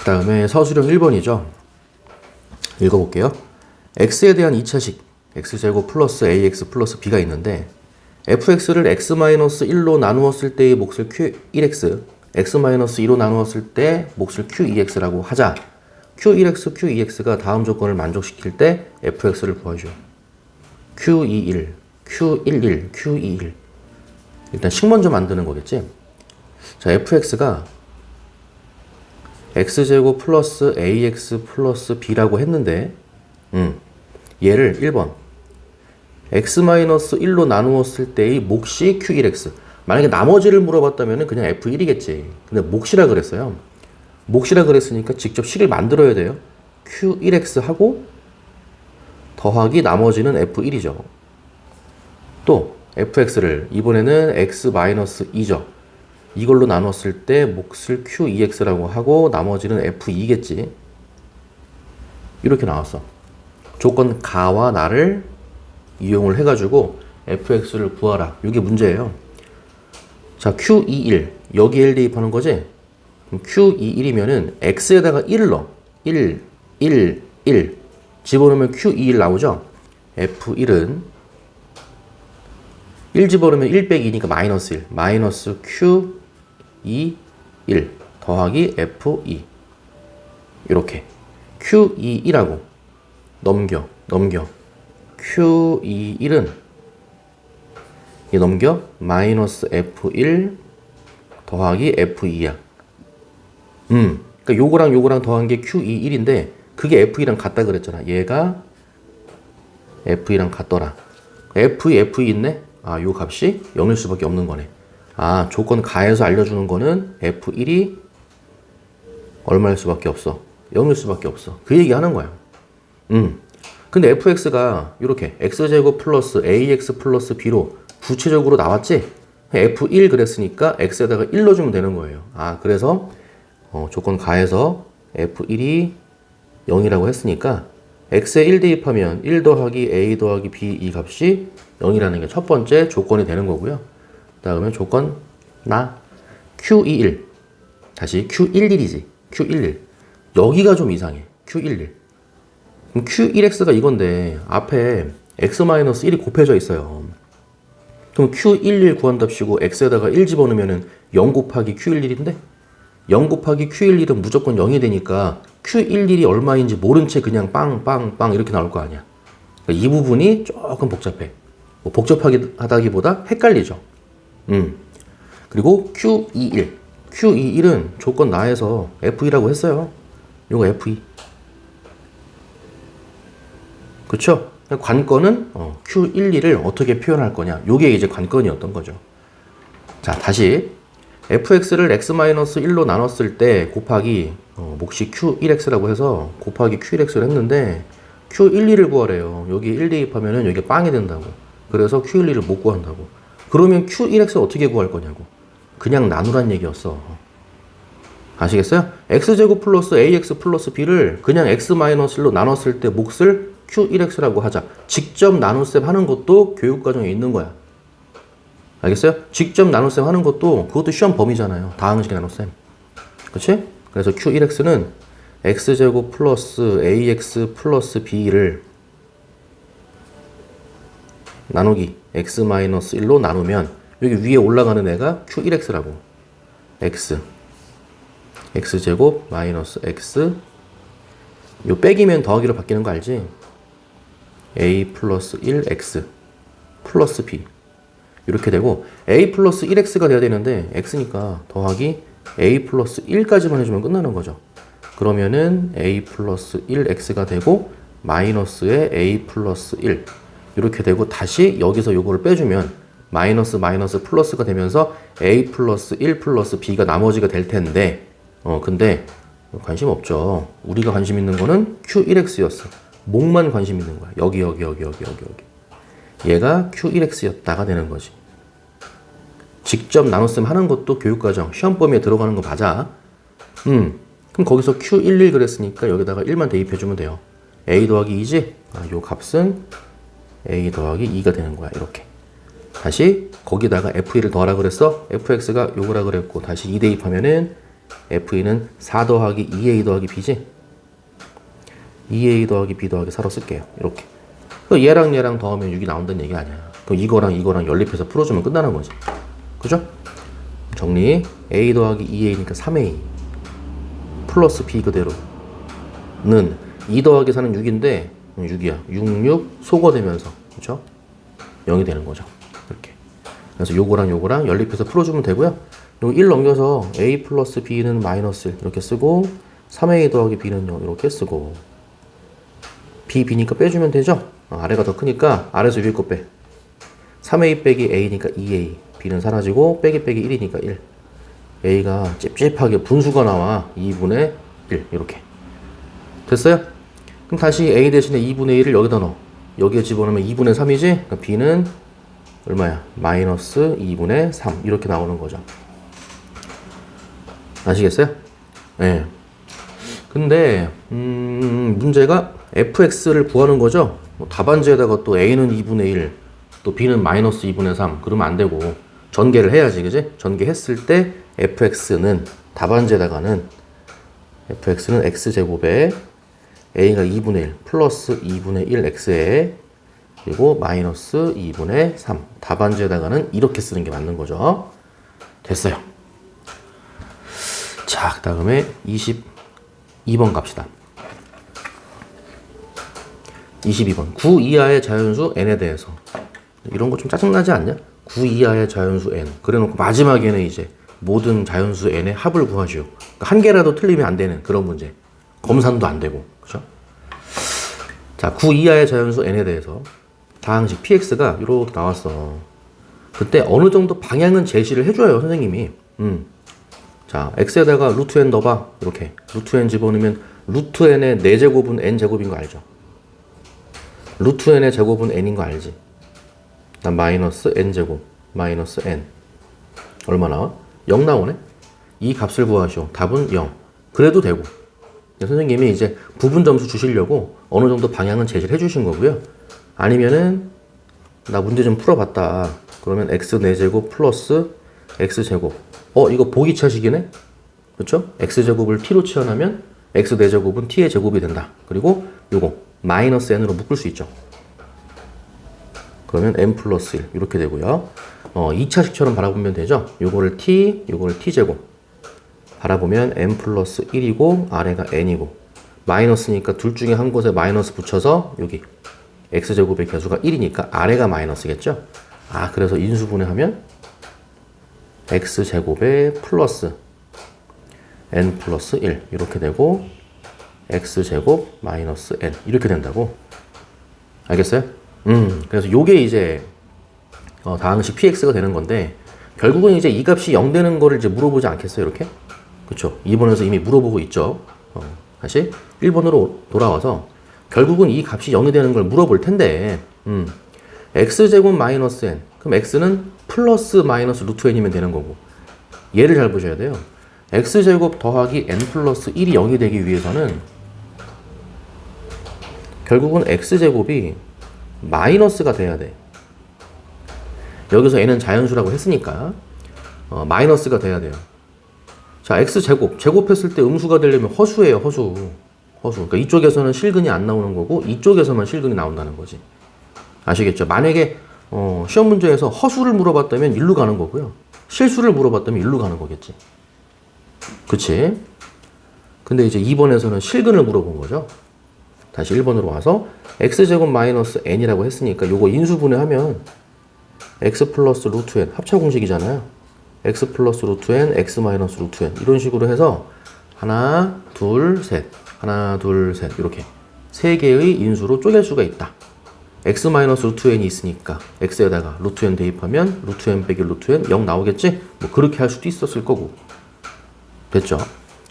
그 다음에 서술형 1번이죠. 읽어볼게요. x에 대한 2차식 x제곱 플러스 ax 플러스 b가 있는데 fx를 x-1로 나누었을 때의 몫을 q1x x-2로 나누었을 때 몫을 q2x라고 하자. q1x, q2x가 다음 조건을 만족시킬 때 fx를 구하죠. q21, q11, q21 일단 식 먼저 만드는 거겠지? 자, fx가 x제곱 플러스 ax 플러스 b라고 했는데 음, 얘를 1번. X-1로 나누었을 때의 몫이 q1x 만약에 나머지를 물어봤다면 그냥 f1이겠지. 근데 몫이라 그랬어요. 몫이라 그랬으니까 직접 식을 만들어야 돼요. Q1x 하고 더하기 나머지는 f1이죠. 또 fx를 이번에는 x-2죠 이걸로 나눴을 때 몫을 q2x라고 하고 나머지는 f2겠지 이렇게 나왔어 조건 가와 나를 이용을 해가지고 fx를 구하라. 이게 문제예요. 자, q21 여기 1 대입하는 거지? 그럼 q21이면은 x에다가 1을 넣어. 1, 1, 1 집어넣으면 q21 나오죠? f1은 1 집어넣으면 1 빼기 2니까 마이너스 1 마이너스 q2 1 더하기 f2 이렇게 q21하고 넘겨 넘겨 Q21은 이 넘겨 마이너스 F1 더하기 F2야. 음, 그러니까 요거랑 요거랑 더한 게 Q21인데 그게 F2랑 같다 그랬잖아. 얘가 F2랑 같더라. F2, F2 있네? 아, 요 값이 0일 수밖에 없는 거네. 아, 조건 가에서 알려주는 거는 F1이 얼마일 수밖에 없어. 0일 수밖에 없어. 그 얘기 하는 거야. 음. 근데 fx가 이렇게 x제곱 플러스 ax 플러스 b로 구체적으로 나왔지? f1 그랬으니까 x에다가 1 넣어주면 되는 거예요. 아, 그래서 어, 조건 가해서 f1이 0이라고 했으니까 x에 1 대입하면 1 더하기 a 더하기 b 이 값이 0이라는 게 첫 번째 조건이 되는 거고요. 다음에 조건 나 q21 다시 q11이지 q11 여기가 좀 이상해 q11 그럼 Q1X가 이건데 앞에 X-1이 곱해져 있어요. 그럼 Q11 구한답시고 X에다가 1 집어넣으면 0 곱하기 Q11인데 0 곱하기 Q11은 무조건 0이 되니까 Q11이 얼마인지 모른 채 그냥 빵빵빵 이렇게 나올 거 아니야. 그러니까 이 부분이 조금 복잡해. 뭐 복잡하다기보다 헷갈리죠. 음. 그리고 Q21. Q21은 조건 나에서 F2라고 했어요. 이거 F2. 그렇죠? 관건은 어, Q12를 어떻게 표현할 거냐. 요게 이제 관건이었던 거죠. 자, 다시 fx를 x-1로 나눴을 때 곱하기 어, 몫이 q1x라고 해서 곱하기 q1x를 했는데 q12를 구하래요. 여기 1 대입하면은 여기가 빵이 된다고. 그래서 q12를 못 구한다고. 그러면 q1x 어떻게 구할 거냐고. 그냥 나누란 얘기였어. 아시겠어요? x제곱 플러스 ax 플러스 b를 그냥 x-1로 나눴을 때 몫을 Q1X라고 하자. 직접 나눗셈 하는 것도 교육과정에 있는 거야. 알겠어요? 직접 나눗셈 하는 것도 그것도 시험 범위잖아요. 다항식 나눗셈. 그렇지? 그래서 Q1X는 X제곱 플러스 AX 플러스 B를 나누기 X-1로 나누면 여기 위에 올라가는 애가 Q1X라고. X. X제곱 마이너스 X 요 빼기면 더하기로 바뀌는 거 알지? a 플러스 1x 플러스 b 이렇게 되고 a 플러스 1x가 돼야 되는데 x니까 더하기 a 플러스 1까지만 해주면 끝나는 거죠. 그러면은 a 플러스 1x가 되고 마이너스에 a 플러스 1 이렇게 되고 다시 여기서 요거를 빼주면 마이너스 마이너스 플러스가 되면서 a 플러스 1 플러스 b가 나머지가 될 텐데 어 근데 관심 없죠. 우리가 관심 있는 거는 q1x였어. 목만 관심 있는 거야. 여기 여기 여기 여기 여기 여기. 얘가 Q1X였다가 되는 거지. 직접 나눗셈 하는 것도 교육과정 시험 범위에 들어가는 거 맞아. 음. 그럼 거기서 Q11 그랬으니까 여기다가 1만 대입해 주면 돼요. A 더하기 2지? 아, 요 값은 A 더하기 2가 되는 거야. 이렇게. 다시 거기다가 F1을 더하라 그랬어. FX가 요거라 그랬고 다시 2 대입하면은 F2는 4 더하기 2A 더하기 B지? 2A 더하기 B 더하기 4로 쓸게요. 이렇게. 그 얘랑 얘랑 더하면 6이 나온다는 얘기 아니야. 그럼 이거랑 이거랑 연립해서 풀어주면 끝나는 거지. 그죠? 정리. A 더하기 2A니까 3A. 플러스 B 그대로는 2 더하기 4는 6인데 6이야. 6, 6 소거되면서 그죠? 0이 되는 거죠. 이렇게. 그래서 요거랑 요거랑 연립해서 풀어주면 되고요. 요1 넘겨서 A 플러스 B는 마이너스 1 이렇게 쓰고 3A 더하기 B는 0 이렇게 쓰고 B, B니까 빼주면 되죠? 어, 아래가 더 크니까 아래에서 위에 거 빼. 3A 빼기 A니까 2A B는 사라지고 빼기 빼기 1이니까 1 A가 찝찝하게 분수가 나와 2분의 1 이렇게 됐어요? 그럼 다시 A 대신에 2분의 1을 여기다 넣어 여기에 집어넣으면 2분의 3이지? 그러니까 B는 얼마야? 마이너스 2분의 3 이렇게 나오는 거죠 아시겠어요? 네. 근데 음, 문제가 fx를 구하는 거죠. 뭐 답안지에다가 또 a는 2분의 1, 또 b는 마이너스 2분의 3 그러면 안 되고 전개를 해야지, 그지? 전개했을 때 fx는 답안지에다가는 fx는 x 제곱에 a가 2분의 1 플러스 2분의 1 x에 그리고 마이너스 2분의 3 답안지에다가는 이렇게 쓰는 게 맞는 거죠. 됐어요. 자, 그 다음에 22번 갑시다. 22번. 9 이하의 자연수 n에 대해서. 이런 거 좀 짜증나지 않냐? 9 이하의 자연수 n. 그래 놓고 마지막에는 이제 모든 자연수 n의 합을 구하시오. 그러니까 한 개라도 틀리면 안 되는 그런 문제. 검산도 안 되고. 그죠? 자, 9 이하의 자연수 n에 대해서. 다항식 px가 이렇게 나왔어. 그때 어느 정도 방향은 제시를 해줘요, 선생님이. 음. 자, x에다가 루트 n 넣어봐. 이렇게. 루트 n 집어넣으면 루트 n의 4제곱은 n제곱인 거 알죠? 루트 n의 제곱은 n인 거 알지? 난 마이너스 n제곱, 마이너스 n. 얼마 나와? 0 나오네? 이 값을 구하시오. 답은 0. 그래도 되고. 선생님이 이제 부분 점수 주시려고 어느 정도 방향은 제시를 해주신 거고요. 아니면은 나 문제 좀 풀어봤다. 그러면 x 4제곱 플러스 x제곱. 어, 이거 보기 차식이네? 그렇죠? x제곱을 t로 치환하면 x 4제곱은 t의 제곱이 된다. 그리고 요거 마이너스 n으로 묶을 수 있죠. 그러면 n 플러스 1 이렇게 되고요. 어, 2차식처럼 바라보면 되죠. 요거를 t, 요거를 t제곱. 바라보면 n 플러스 1이고 아래가 n이고 마이너스니까 둘 중에 한 곳에 마이너스 붙여서 여기 x제곱의 개수가 1이니까 아래가 마이너스겠죠. 아 그래서 인수분해하면 x제곱에 플러스 n 플러스 1 이렇게 되고 x제곱 마이너스 n 이렇게 된다고 알겠어요? 음 그래서 요게 이제 어, 다항식 px가 되는 건데 결국은 이제 이 값이 0 되는 거를 이제 물어보지 않겠어요 이렇게? 그쵸. 2번에서 이미 물어보고 있죠. 어, 다시 1번으로 돌아와서 결국은 이 값이 0이 되는 걸 물어볼 텐데 음, x제곱 마이너스 n. 그럼 x는 플러스 마이너스 루트 n이면 되는 거고 얘를 잘 보셔야 돼요. x제곱 더하기 n 플러스 1이 0이 되기 위해서는 결국은 x제곱이 마이너스가 돼야 돼. 여기서 n은 자연수라고 했으니까 어, 마이너스가 돼야 돼요 자 x제곱 제곱했을 때 음수가 되려면 허수예요 허수 허수 그러니까 이쪽에서는 실근이 안 나오는 거고 이쪽에서만 실근이 나온다는 거지 아시겠죠? 만약에 어, 시험 문제에서 허수를 물어봤다면 일로 가는 거고요. 실수를 물어봤다면 일로 가는 거겠지. 그치? 근데 이제 2번에서는 실근을 물어본 거죠. 다시 1번으로 와서 x제곱 마이너스 n이라고 했으니까 요거 인수분해하면 x 플러스 루트 n 합차 공식이잖아요. X 플러스 루트 n, x 마이너스 루트 n 이런 식으로 해서 하나, 둘, 셋, 하나, 둘, 셋 이렇게 세 개의 인수로 쪼갤 수가 있다. x 마이너스 루트 n이 있으니까 x에다가 루트 n 대입하면 루트 n 빼기 루트 n 0 나오겠지? 뭐 그렇게 할 수도 있었을 거고 됐죠?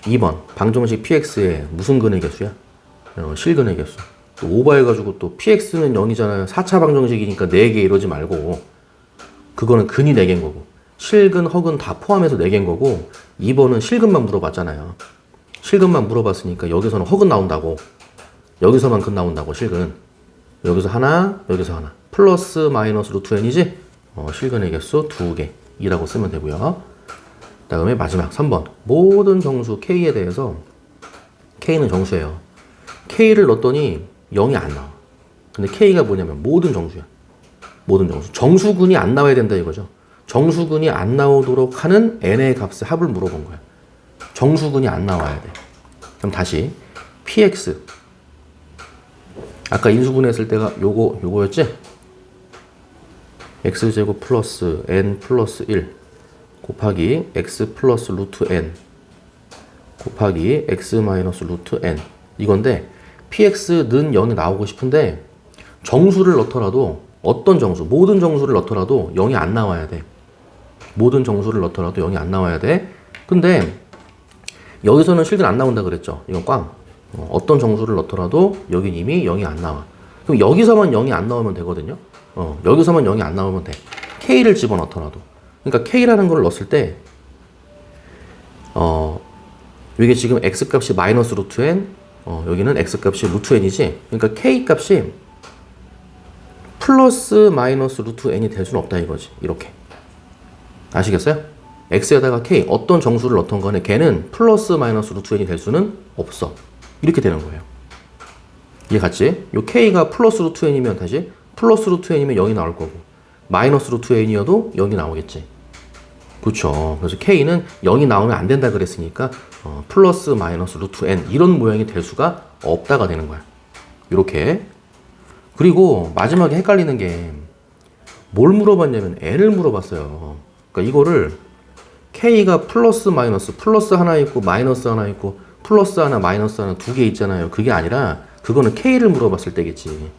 2번 방정식 px의 무슨 근의 개수야? 어, 실근의 개수 또 오버해가지고 또 px는 0이잖아요 4차 방정식이니까 4개 이러지 말고 그거는 근이 4개인 거고 실근, 허근 다 포함해서 4개인 거고 2번은 실근만 물어봤잖아요 실근만 물어봤으니까 여기서는 허근 나온다고 여기서만 근 나온다고 실근 여기서 하나, 여기서 하나. 플러스 마이너스 루트 n이지? 어, 실근의 개수 두 개. 이라고 쓰면 되고요. 다음에 마지막 3번. 모든 정수 K에 대해서 K는 정수예요. K를 넣었더니 0이 안 나와. 근데 K가 뭐냐면 모든 정수야. 모든 정수. 정수근이 안 나와야 된다 이거죠. 정수근이 안 나오도록 하는 n의 값의 합을 물어본 거야. 정수근이 안 나와야 돼. 그럼 다시 px 아까 인수분해했을 때가 요거 요거였지? x제곱 플러스 n 플러스 1 곱하기 x 플러스 루트 n 곱하기 x 마이너스 루트 n 이건데 px는 0이 나오고 싶은데 정수를 넣더라도 어떤 정수 모든 정수를 넣더라도 0이 안 나와야 돼 모든 정수를 넣더라도 0이 안 나와야 돼. 근데 여기서는 실드 안 나온다 그랬죠. 이건 꽝. 어, 어떤 정수를 넣더라도 여긴 이미 0이 안 나와. 그럼 여기서만 0이 안 나오면 되거든요. 어, 여기서만 0이 안 나오면 돼. K를 집어넣더라도. 그러니까 k라는 걸 넣었을 때 어, 이게 지금 x 값이 마이너스 루트 n, 어, 여기는 x 값이 루트 n이지. 그러니까 k 값이 플러스 마이너스 루트 n이 될 수는 없다 이거지. 이렇게. 아시겠어요? x에다가 k 어떤 정수를 넣던 간에 걔는 플러스 마이너스 루트 n이 될 수는 없어. 이렇게 되는 거예요. 이해 갔지? 요 k가 플러스 루트 n이면 다시 플러스 루트 n이면 0이 나올 거고 마이너스 루트 n이어도 0이 나오겠지. 그렇죠. 그래서 k는 0이 나오면 안 된다 그랬으니까 어, 플러스 마이너스 루트 n 이런 모양이 될 수가 없다가 되는 거야. 이렇게. 그리고 마지막에 헷갈리는 게 뭘 물어봤냐면 n을 물어봤어요. 그러니까 이거를 k가 플러스 마이너스 플러스 하나 있고 마이너스 하나 있고 플러스 하나 마이너스 하나 두 개 있잖아요. 그게 아니라 그거는 k를 물어봤을 때겠지.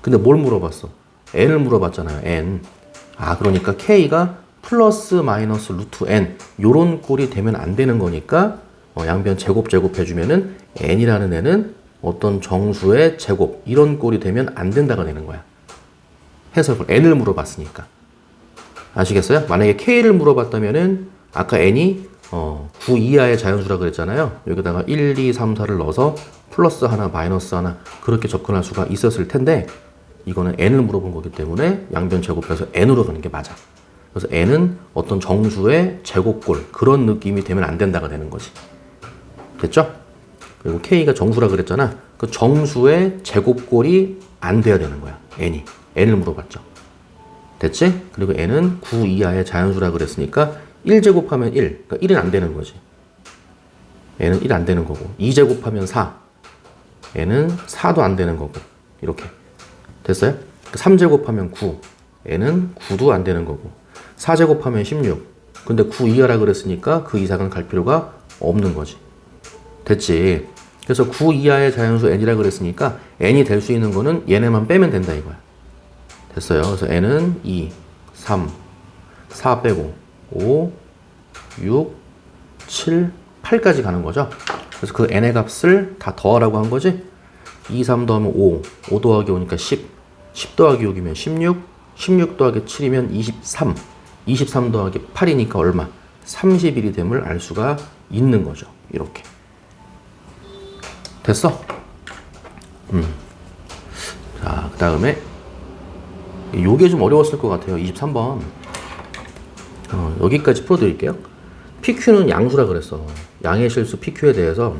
근데 뭘 물어봤어? n을 물어봤잖아요. n. 아 그러니까 k가 플러스 마이너스 루트 n 요런 꼴이 되면 안 되는 거니까 어, 양변 제곱 제곱 해주면은 n이라는 애는 어떤 정수의 제곱 이런 꼴이 되면 안 된다가 되는 거야. 해석을 n을 물어봤으니까 아시겠어요? 만약에 k를 물어봤다면은 아까 n이 어, 9 이하의 자연수라 그랬잖아요. 여기다가 1, 2, 3, 4를 넣어서 플러스 하나, 마이너스 하나 그렇게 접근할 수가 있었을 텐데 이거는 n을 물어본 거기 때문에 양변 제곱해서 n으로 가는 게 맞아. 그래서 n은 어떤 정수의 제곱꼴 그런 느낌이 되면 안 된다가 되는 거지. 됐죠? 그리고 k가 정수라 그랬잖아. 그 정수의 제곱꼴이 안 돼야 되는 거야. n이. n을 물어봤죠. 됐지? 그리고 n은 9 이하의 자연수라 그랬으니까 1 제곱하면 1. 그러니까 1은 안 되는 거지. n은 1 안 되는 거고. 2 제곱하면 4. n은 4도 안 되는 거고. 이렇게. 됐어요? 3 제곱하면 9. n은 9도 안 되는 거고. 4 제곱하면 16. 근데 9 이하라 그랬으니까 그 이상은 갈 필요가 없는 거지. 됐지. 그래서 9 이하의 자연수 n이라 그랬으니까 n이 될 수 있는 거는 얘네만 빼면 된다 이거야. 됐어요. 그래서 n은 2, 3, 4 빼고 5, 6, 7, 8까지 가는 거죠. 그래서 그 n의 값을 다 더하라고 한 거지. 2, 3 더하면 5, 5 더하기 5니까 10, 10 더하기 6이면 16, 16 더하기 7이면 23, 23 더하기 8이니까 얼마? 31이 됨을 알 수가 있는 거죠. 이렇게. 됐어? 음. 자, 그 다음에 요게 좀 어려웠을 것 같아요. 23번. 어, 여기까지 풀어드릴게요. PQ는 양수라 그랬어. 양의 실수 PQ에 대해서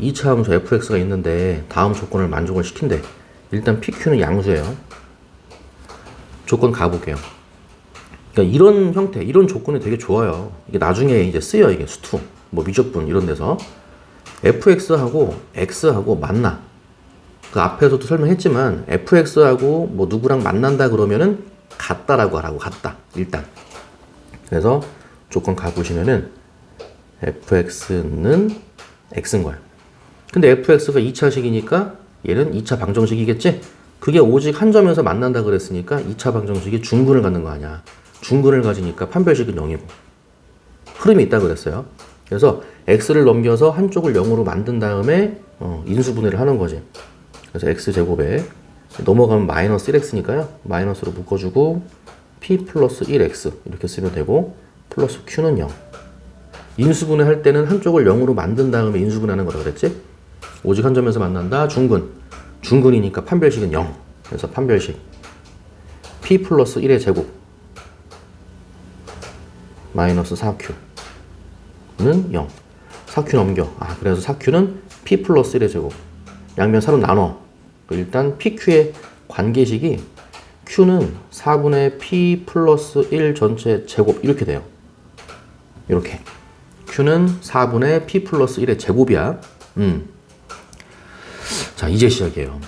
2차 함수 fx가 있는데 다음 조건을 만족을 시킨대. 일단 PQ는 양수예요. 조건 가볼게요. 그러니까 이런 형태, 이런 조건이 되게 좋아요. 이게 나중에 이제 쓰여 이게 수투, 뭐 미적분 이런 데서 fx하고 x하고 만나. 그 앞에서도 설명했지만 fx하고 뭐 누구랑 만난다 그러면은 같다라고 하라고 같다 일단. 그래서 조건 가보시면은 fx는 x인 거야. 근데 fx가 2차식이니까 얘는 2차 방정식이겠지? 그게 오직 한 점에서 만난다 그랬으니까 2차 방정식이 중근을 갖는 거 아니야. 중근을 가지니까 판별식은 0이고. 흐름이 있다 그랬어요. 그래서 x를 넘겨서 한쪽을 0으로 만든 다음에 어, 인수분해를 하는 거지. 그래서 x제곱에 넘어가면 마이너스 1x니까요. 마이너스로 묶어주고 p 플러스 1x 이렇게 쓰면 되고 플러스 q는 0. 인수분해 할 때는 한쪽을 0으로 만든 다음에 인수분해하는 거라 그랬지? 오직 한 점에서 만난다 중근. 중근이니까 판별식은 0. 그래서 판별식 p 플러스 1의 제곱 마이너스 4q 는 0. 4q 넘겨. 아, 그래서 4q는 p 플러스 1의 제곱. 양변 4로 나눠. 일단 pq의 관계식이 q는 4분의 p 플러스 1 전체 제곱 이렇게 돼요. 이렇게. q는 4분의 p 플러스 1의 제곱이야. 음. 자, 이제 시작이에요.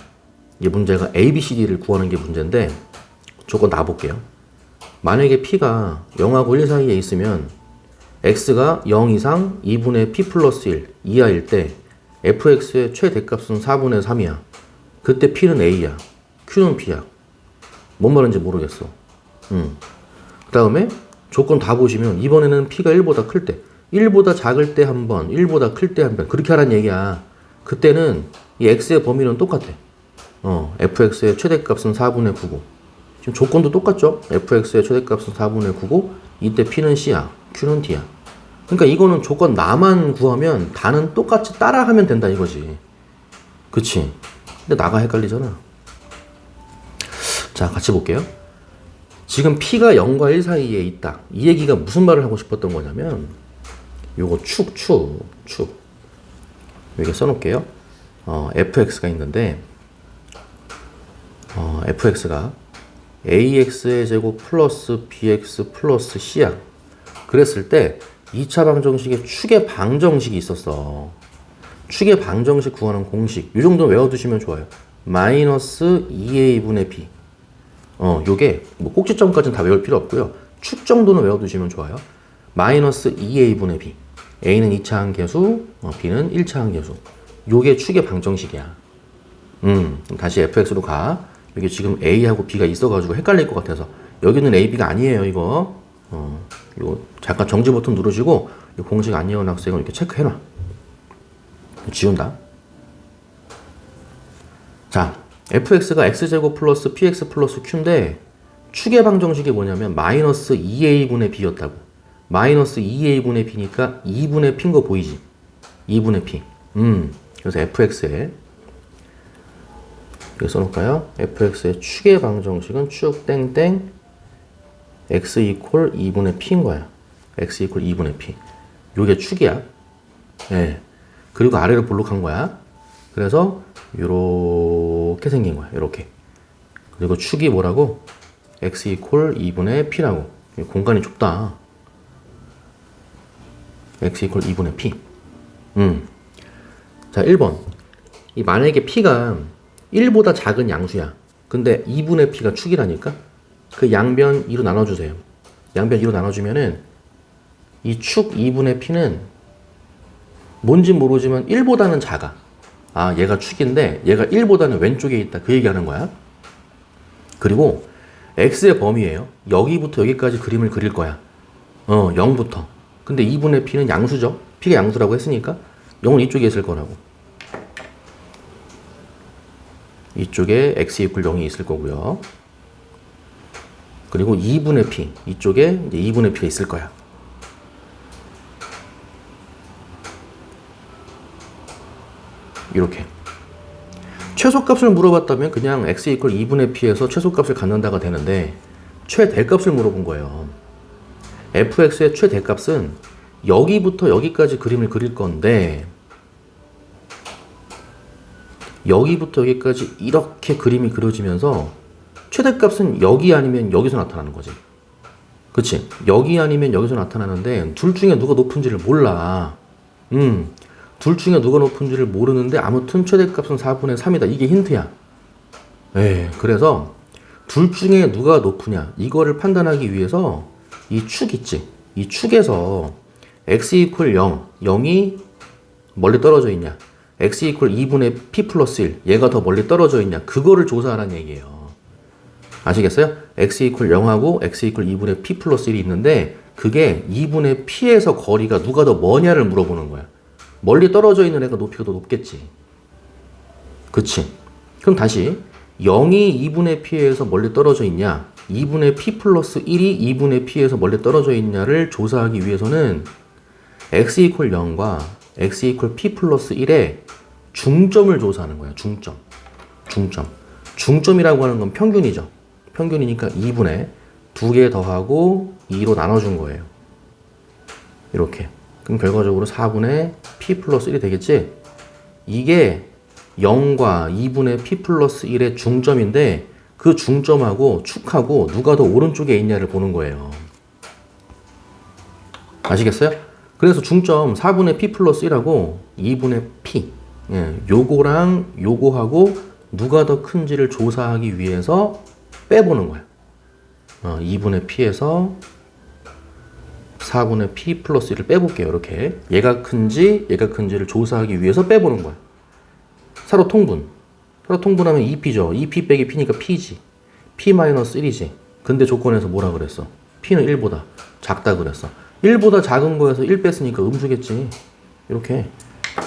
이 문제가 a, b, c, d를 구하는 게 문제인데 조건 놔볼게요. 만약에 p가 0하고 1 사이에 있으면 x가 0 이상 2분의 p 플러스 1 이하일 때 fx의 최대값은 4분의 3이야. 그때 p는 a야. q는 b야. 뭔 말인지 모르겠어. 음. 그 다음에 조건 다 보시면 이번에는 p가 1보다 클 때, 1보다 작을 때 한 번, 1보다 클 때 한 번, 그렇게 하란 얘기야. 그때는 이 x의 범위는 똑같아. 어, fx의 최대값은 4분의 9고. 지금 조건도 똑같죠? fx의 최대값은 4분의 9고, 이때 p는 c야, q는 d야. 그러니까 이거는 조건 나만 구하면 다는 똑같이 따라하면 된다 이거지. 그치? 근데 나가 헷갈리잖아. 자, 같이 볼게요. 지금 P가 0과 1 사이에 있다. 이 얘기가 무슨 말을 하고 싶었던 거냐면, 요거 축, 축, 축. 여기 써놓을게요. 어, fx가 있는데, 어, fx가 ax의 제곱 플러스 bx 플러스 c야. 그랬을 때, 2차 방정식에 축의 방정식이 있었어. 축의 방정식 구하는 공식. 이 정도 외워두시면 좋아요. 마이너스 2a분의 b. 어, 요게 뭐 꼭지점까지는 다 외울 필요 없고요. 축 정도는 외워두시면 좋아요. 마이너스 2a분의 b. a는 2차 항계수, 어, b는 1차 항계수. 요게 축의 방정식이야. 음, 다시 fx로 가. 여기 지금 a하고 b가 있어가지고 헷갈릴 것 같아서 여기는 a, b가 아니에요, 이거. 어, 이거 잠깐 정지 버튼 누르시고 이 공식 안 이해한 학생을 이렇게 체크해놔. 지운다. 자, fx가 x제곱 플러스 px 플러스 q인데 축의 방정식이 뭐냐면 마이너스 2a분의 b였다고. 마이너스 2a분의 b니까 2분의 p인 거 보이지? 2분의 p. 음, 그래서 fx에 여기 써놓을까요? fx의 축의 방정식은 축 땡땡 x 이퀄 2분의 p인 거야. x 이퀄 2분의 p. 요게 축이야. 예. 그리고 아래로 볼록한 거야. 그래서 요렇게 생긴 거야. 요렇게. 그리고 축이 뭐라고? x 이퀄 2분의 p라고. 공간이 좁다. x 이퀄 2분의 p. 음. 자, 1번. 이 만약에 p가 1보다 작은 양수야. 근데 2분의 p가 축이라니까? 그 양변 2로 나눠주세요. 양변 2로 나눠주면은 이 축 2분의 p는 뭔지 모르지만 1보다는 작아. 아, 얘가 축인데 얘가 1보다는 왼쪽에 있다. 그 얘기하는 거야. 그리고 x의 범위예요. 여기부터 여기까지 그림을 그릴 거야. 어, 0부터. 근데 2분의 p는 양수죠. p가 양수라고 했으니까 0은 이쪽에 있을 거라고. 이쪽에 x 이퀄 0이 있을 거고요. 그리고 2분의 p 이쪽에 이제 2분의 p가 있을 거야. 이렇게 최소값을 물어봤다면 그냥 x 이퀄 2분의 p에서 최소값을 갖는다가 되는데 최대값을 물어본 거예요. fx의 최대값은 여기부터 여기까지 그림을 그릴 건데 여기부터 여기까지 이렇게 그림이 그려지면서 최대값은 여기 아니면 여기서 나타나는 거지. 그치? 여기 아니면 여기서 나타나는데 둘 중에 누가 높은지를 몰라. 음, 둘 중에 누가 높은지를 모르는데 아무튼 최대값은 4분의 3이다. 이게 힌트야. 예, 그래서 둘 중에 누가 높으냐 이거를 판단하기 위해서 이 축 있지. 이 축에서 x 이퀄 0, 0이 멀리 떨어져 있냐. x 이퀄 2분의 p 플러스 1, 얘가 더 멀리 떨어져 있냐. 그거를 조사하라는 얘기예요. 아시겠어요? x 이퀄 0하고 x 이퀄 2분의 p 플러스 1이 있는데 그게 2분의 p에서 거리가 누가 더 머냐를 물어보는 거야. 멀리 떨어져 있는 애가 높이가 더 높겠지. 그치? 그럼 다시 0이 2분의 p에서 멀리 떨어져 있냐? 2분의 p 플러스 1이 2분의 p에서 멀리 떨어져 있냐를 조사하기 위해서는 x 이퀄 0과 x 이퀄 p 플러스 1의 중점을 조사하는 거야. 중점. 중점. 중점이라고 하는 건 평균이죠. 평균이니까 2분의 두개 더하고 2로 나눠준 거예요. 이렇게. 그럼 결과적으로 4분의 p 플러스 1이 되겠지? 이게 0과 2분의 p 플러스 1의 중점인데 그 중점하고 축하고 누가 더 오른쪽에 있냐를 보는 거예요. 아시겠어요? 그래서 중점 4분의 p 플러스 1하고 2분의 p 예, 요거랑 요거하고 누가 더 큰지를 조사하기 위해서 빼보는 거야. 어, 2분의 p에서 4분의 p 플러스 1을 빼볼게요. 이렇게 얘가 큰지 얘가 큰지를 조사하기 위해서 빼보는 거야. 서로 통분. 서로 통분하면 2p죠. 2p 빼기 p니까 p지. p 마이너스 1이지. 근데 조건에서 뭐라 그랬어? p는 1보다 작다 그랬어. 1보다 작은 거에서 1 뺐으니까 음수겠지. 이렇게.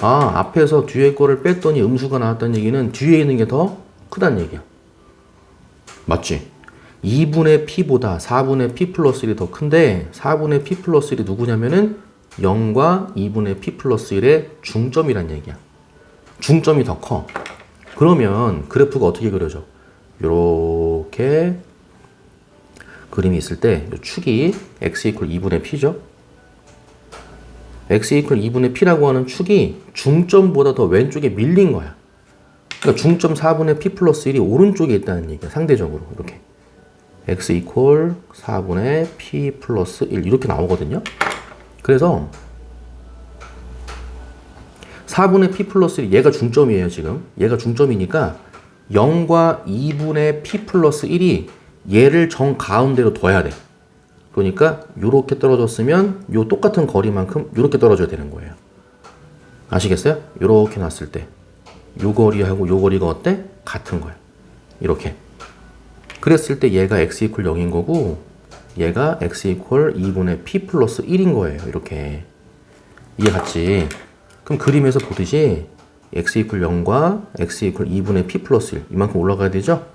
아, 앞에서 뒤에 거를 뺐더니 음수가 나왔다는 얘기는 뒤에 있는 게 더 크다는 얘기야. 맞지? 2분의 p보다 4분의 p 플러스 1이 더 큰데 4분의 p 플러스 1이 누구냐면은 0과 2분의 p 플러스 1의 중점이란 얘기야. 중점이 더 커. 그러면 그래프가 어떻게 그려져? 요렇게 그림이 있을 때요 축이 x 이퀄 2분의 p죠. x 이퀄 2분의 p라고 하는 축이 중점보다 더 왼쪽에 밀린 거야. 그러니까 중점 4분의 p 플러스 1이 오른쪽에 있다는 얘기야. 상대적으로 이렇게. x 이퀄 4분의 p 플러스 1 이렇게 나오거든요. 그래서 4분의 p 플러스 1 얘가 중점이에요 지금. 얘가 중점이니까 0과 2분의 p 플러스 1이 얘를 정 가운데로 둬야 돼. 그러니까 이렇게 떨어졌으면 요 똑같은 거리만큼 이렇게 떨어져야 되는 거예요. 아시겠어요? 이렇게 놨을 때. 요 거리하고 요 거리가 어때? 같은 거야. 이렇게. 그랬을 때 얘가 x 이퀄 0인 거고 얘가 x 이퀄 2분의 p 플러스 1인 거예요. 이렇게. 이해 갔지? 그럼 그림에서 보듯이 x 이퀄 0과 x 이퀄 2분의 p 플러스 1 이만큼 올라가야 되죠?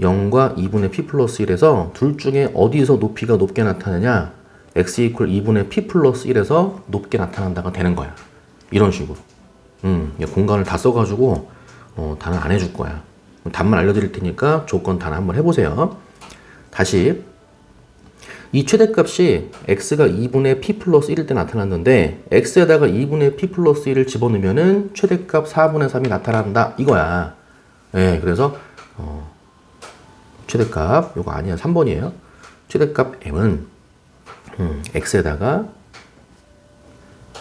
0과 2분의 p 플러스 1에서 둘 중에 어디서 높이가 높게 나타나냐? x 이퀄 2분의 p 플러스 1에서 높게 나타난다가 되는 거야. 이런 식으로. 음, 얘 공간을 다 써가지고 어, 단은 안 해줄 거야. 답만 알려드릴 테니까 조건 단 한번 해보세요. 다시 이 최대값이 x가 2분의 p 플러스 1일 때 나타났는데 x에다가 2분의 p 플러스 1을 집어넣으면은 최대값 4분의 3이 나타난다 이거야. 예, 그래서 어, 최대값 요거 아니야 3번이에요. 최대값 m은 음, x에다가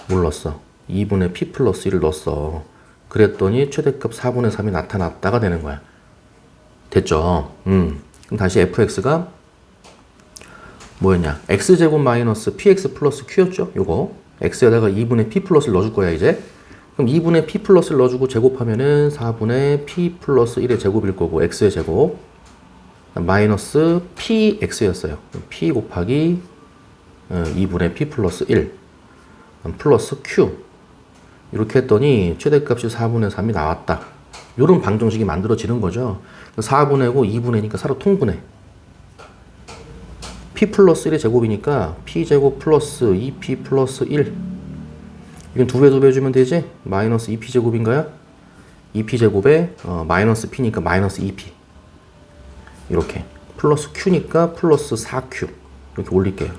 뭘 넣었어? 2분의 p 플러스 1을 넣었어. 그랬더니 최대값 4분의 3이 나타났다가 되는 거야. 됐죠? 음. 그럼 다시 fx가 뭐였냐? x제곱 마이너스 px 플러스 q였죠? 요거. x에다가 2분의 p 플러스를 넣어줄 거야, 이제. 그럼 2분의 p 플러스를 넣어주고 제곱하면은 4분의 p 플러스 1의 제곱일 거고, x의 제곱. 마이너스 px였어요. p 곱하기 2분의 p 플러스 1. 플러스 q. 이렇게 했더니 최대값이 4분의 3이 나왔다. 이런 방정식이 만들어지는 거죠. 4분의고 2분의니까 서로 통분해. p 플러스 1의 제곱이니까 p제곱 플러스 2p 플러스 1. 이건 두 배 두 배 주면 되지? 마이너스 2p 제곱인가요? 2p 제곱에 어, 마이너스 p니까 마이너스 2p. 이렇게. 플러스 q니까 플러스 4q. 이렇게 올릴게요.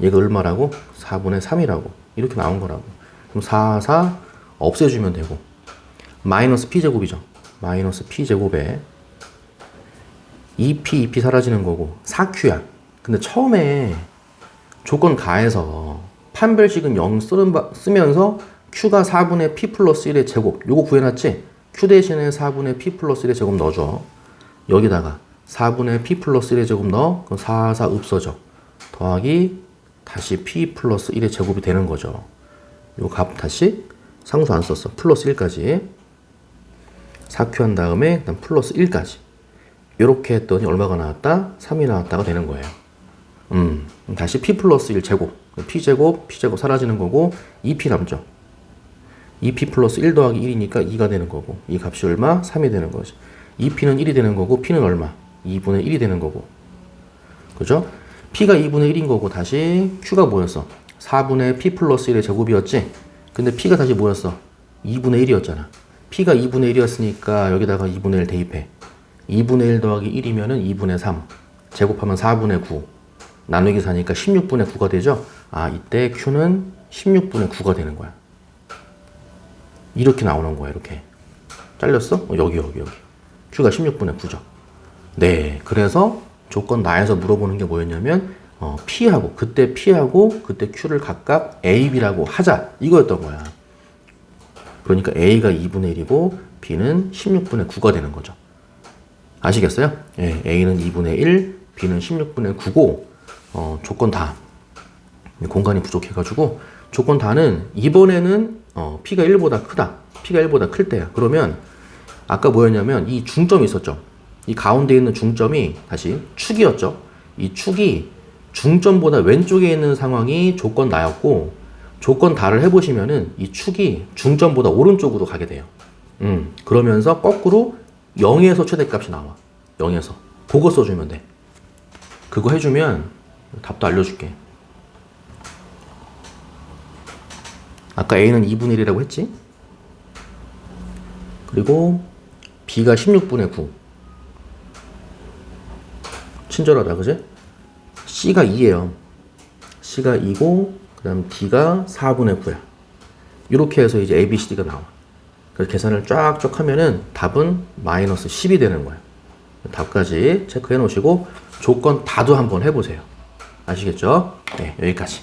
얘가 얼마라고? 4분의 3이라고. 이렇게 나온 거라고. 그럼 4, 4 없애주면 되고. 마이너스 p제곱이죠. 마이너스 p제곱에 2p, 2p 사라지는 거고 4q야. 근데 처음에 조건 가해서 판별식은 0 쓰는 바, 쓰면서 q가 4분의 p 플러스 1의 제곱 요거 구해놨지? q 대신에 4분의 p 플러스 1의 제곱 넣어줘. 여기다가 4분의 p 플러스 1의 제곱 넣어. 그럼 4, 4 없어져. 더하기 다시 p 플러스 1의 제곱이 되는 거죠. 요 값 다시 상수 안 썼어. 플러스 1까지. 4q 한 다음에 일단 플러스 1까지. 이렇게 했더니 얼마가 나왔다? 3이 나왔다가 되는 거예요. 음, 다시 p 플러스 1 제곱. p 제곱, p 제곱 사라지는 거고 2p 남죠. 2p 플러스 1 더하기 1이니까 2가 되는 거고 이 값이 얼마? 3이 되는 거죠. 2p는 1이 되는 거고 p는 얼마? 2분의 1이 되는 거고 그죠? p가 2분의 1인 거고 다시 q가 뭐였어? 4분의 p 플러스 1의 제곱이었지? 근데 p가 다시 뭐였어? 2분의 1이었잖아. p가 2분의 1이었으니까 여기다가 2분의 1 대입해. 2분의 1 더하기 1이면은 2분의 3. 제곱하면 4분의 9. 나누기 4니까 16분의 9가 되죠? 아, 이때 q는 16분의 9가 되는 거야. 이렇게 나오는 거야, 이렇게. 잘렸어? 어, 여기, 여기, 여기. Q가 16분의 9죠. 네. 그래서 조건 나에서 물어보는 게 뭐였냐면, 어, P하고, 그때 P하고, 그때 Q를 각각 A, B라고 하자. 이거였던 거야. 그러니까 A가 2분의 1이고, B는 16분의 9가 되는 거죠. 아시겠어요? 예, A는 2분의 1, B는 16분의 9고, 어, 조건 다. 공간이 부족해가지고, 조건 다는 이번에는 어, P가 1보다 크다. P가 1보다 클 때야. 그러면, 아까 뭐였냐면, 이 중점이 있었죠. 이 가운데 있는 중점이, 다시, 축이었죠. 이 축이 중점보다 왼쪽에 있는 상황이 조건 나였고, 조건 다를 해보시면은, 이 축이 중점보다 오른쪽으로 가게 돼요. 음, 그러면서 거꾸로 0에서 최대값이 나와. 0에서. 그거 써주면 돼. 그거 해주면 답도 알려줄게. 아까 A는 2분의 1이라고 했지? 그리고 B가 16분의 9. 친절하다, 그지? C가 2예요. C가 2고, 그 다음 D가 4분의 9야. 이렇게 해서 이제 A, B, C, D가 나와. 그래서 계산을 쫙쫙 하면은 답은 마이너스 10이 되는 거예요. 답까지 체크해 놓으시고 조건 다도 한번 해보세요. 아시겠죠? 네, 여기까지.